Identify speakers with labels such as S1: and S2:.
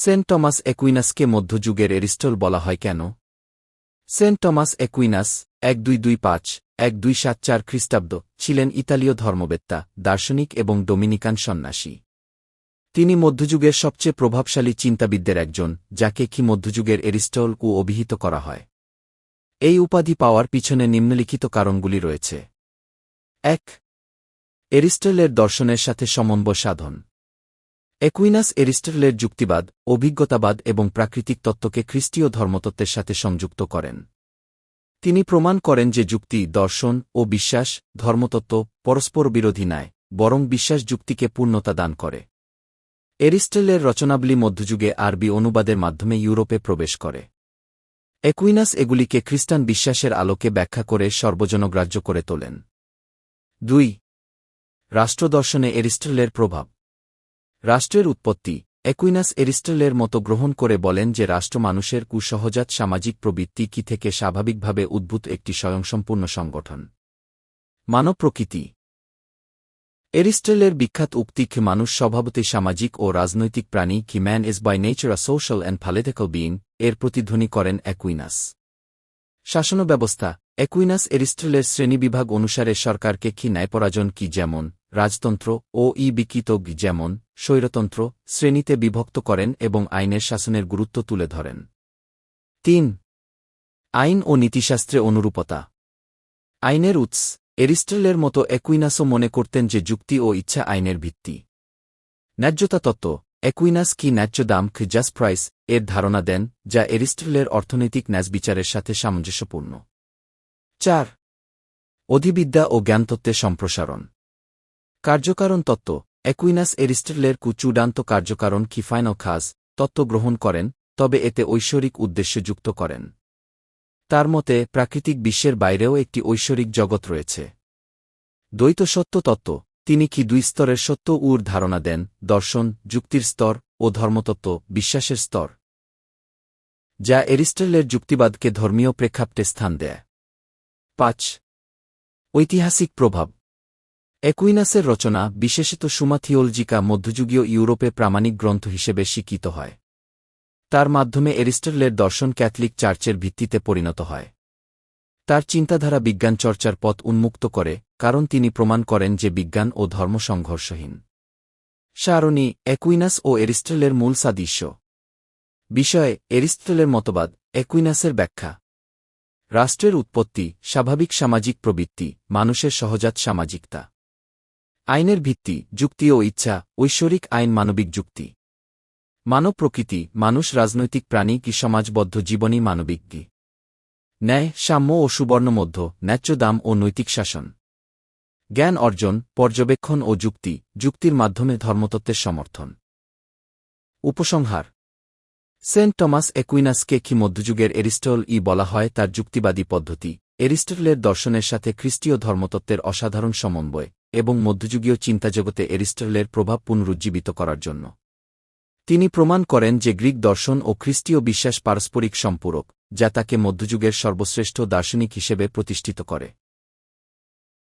S1: Saint Thomas একুইনাসকে মধ্যযুগের Aristotle বলা হয় কেন? সেন্ট টমাস একুইনাস, এক দুই দুই পাঁচ, এক দুই সাত চার খ্রিস্টাব্দ, ছিলেন ইতালীয় ধর্মবেত্তা, দার্শনিক এবং ডোমিনিকান সন্ন্যাসী। তিনি মধ্যযুগের সবচেয়ে প্রভাবশালী চিন্তাবিদদের একজন, যাকে কি মধ্যযুগের এরিস্টল ও অভিহিত করা হয়। এই উপাধি পাওয়ার পিছনে নিম্নলিখিত কারণগুলি রয়েছে। এক, এরিস্টলের দর্শনের সাথে সমন্বয় সাধন। একুইনাস এরিস্টলের যুক্তিবাদ, অভিজ্ঞতাবাদ এবং প্রাকৃতিক তত্ত্বকে খ্রিস্টীয় ধর্মতত্ত্বের সাথে সংযুক্ত করেন। তিনি প্রমাণ করেন যে যুক্তি দর্শন ও বিশ্বাস, ধর্মতত্ত্ব পরস্পর বিরোধী নয় বরং বিশ্বাস যুক্তিকে পূর্ণতা দান করে। এরিস্টেলের রচনাবলী মধ্যযুগে আরবি অনুবাদের মাধ্যমে ইউরোপে প্রবেশ করে। একুইনাস এগুলিকে খ্রিস্টান বিশ্বাসের আলোকে ব্যাখ্যা করে সর্বজনগ্রাহ্য করে তোলেন। দুই, রাষ্ট্রদর্শনে এরিস্টলের প্রভাব। রাষ্ট্রের উৎপত্তি, একুইনাস এরিস্টলের মতো গ্রহণ করে বলেন যে রাষ্ট্র মানুষের কুসহজাত সামাজিক প্রবৃত্তি কি থেকে স্বাভাবিকভাবে উদ্ভূত একটি স্বয়ংসম্পূর্ণ সংগঠন। মানব প্রকৃতি। এরিস্টেলের বিখ্যাত উক্তি কি মানুষ স্বভাবতই সামাজিক ও রাজনৈতিক প্রাণী কি man is by nature a social and political being এর প্রতিধ্বনি করেন অ্যাকুইনাস শাসন ব্যবস্থা অ্যাকুইনাস এরিস্টলের শ্রেণীবিভাগ অনুসারে সরকারকে কি ন্যায়পরাজন কি যেমন রাজতন্ত্র ও ই বিকিত যেমন স্বৈরতন্ত্র শ্রেণীতে বিভক্ত করেন এবং আইনের শাসনের গুরুত্ব তুলে ধরেন। তিন, আইন ও নীতিশাস্ত্রে অনুরূপতা। আইনের উৎস, এরিস্টলের মতো একুইনাসও মনে করতেন যে যুক্তি ও ইচ্ছা আইনের ভিত্তি। ন্যায্যতা তত্ত্ব, একুইনাস কি ন্যায্য দাম কি জাস্ট প্রাইস এর ধারণা দেন, যা এরিস্টলের অর্থনৈতিক ন্যাসবিচারের সাথে সামঞ্জস্যপূর্ণ। চার, অধিবিদ্যা ও জ্ঞানতত্ত্বের সম্প্রসারণ। কার্যকারণ তত্ত্ব একুইনাস এরিস্টেলের কুচুডান্ত কার্যকারণ কি ফাইনাল খাজ তত্ত্ব গ্রহণ করেন, তবে এতে ঐশ্বরিক উদ্দেশ্য যুক্ত করেন। তার মতে, প্রাকৃতিক বিশ্বের বাইরেও একটি ঐশ্বরিক জগৎ রয়েছে। দ্বৈত সত্য তত্ত্ব, তিনি কি দুই স্তরের সত্য উর ধারণা দেন, দর্শন, যুক্তির স্তর, ও ধর্মতত্ত্ব, বিশ্বাসের স্তর। যা এরিস্টেলের যুক্তিবাদকে ধর্মীয় প্রেক্ষাপটে স্থান দেয়। পাঁচ, ঐতিহাসিক প্রভাব। একুইনাসের রচনা বিশেষত সুমাথিওলজিকা মধ্যযুগীয় ইউরোপে প্রামাণিক গ্রন্থ হিসেবে স্বীকৃত হয়। তার মাধ্যমে এরিস্টলের দর্শন ক্যাথলিক চার্চের ভিত্তিতে পরিণত হয়। তার চিন্তাধারা বিজ্ঞান চর্চার পথ উন্মুক্ত করে, কারণ তিনি প্রমাণ করেন যে বিজ্ঞান ও ধর্ম সংঘর্ষহীন। সারণী, একুইনাস ও এরিস্টলের মূল সাদৃশ্য। বিষয়ে এরিস্টলের মতবাদ, একুইনাসের ব্যাখ্যা। রাষ্ট্রের উৎপত্তি, স্বাভাবিক সামাজিক প্রবৃত্তি, মানুষের সহজাত সামাজিকতা। আইনের ভিত্তি, যুক্তি ও ইচ্ছা, ঐশ্বরিক আইন মানবিক যুক্তি। মানব প্রকৃতি, মানুষ রাজনৈতিক প্রাণী কি সমাজবদ্ধ জীবনী মানবিক কি? ন্যায়, সাম্য ও সুবর্ণমধ্য, ন্যায্য দাম ও নৈতিক শাসন। জ্ঞান অর্জন, পর্যবেক্ষণ ও যুক্তি, যুক্তির মাধ্যমে ধর্মতত্ত্বের সমর্থন। উপসংহার। সেন্ট টমাস একুইনাসকে কি মধ্যযুগের এরিস্টল ই বলা হয় তার যুক্তিবাদী পদ্ধতি? এরিস্টলের দর্শনের সাথে খ্রিস্টীয় ধর্মতত্ত্বের অসাধারণ সমন্বয়। এবং মধ্যযুগীয় চিন্তাজগতে এরিস্টলের প্রভাব পুনরুজ্জীবিত করার জন্য। তিনি প্রমাণ করেন যে গ্রিক দর্শন ও খ্রিস্টীয় বিশ্বাস পারস্পরিক সম্পূরক, যা তাকে মধ্যযুগের সর্বশ্রেষ্ঠ দার্শনিক হিসেবে প্রতিষ্ঠিত করে।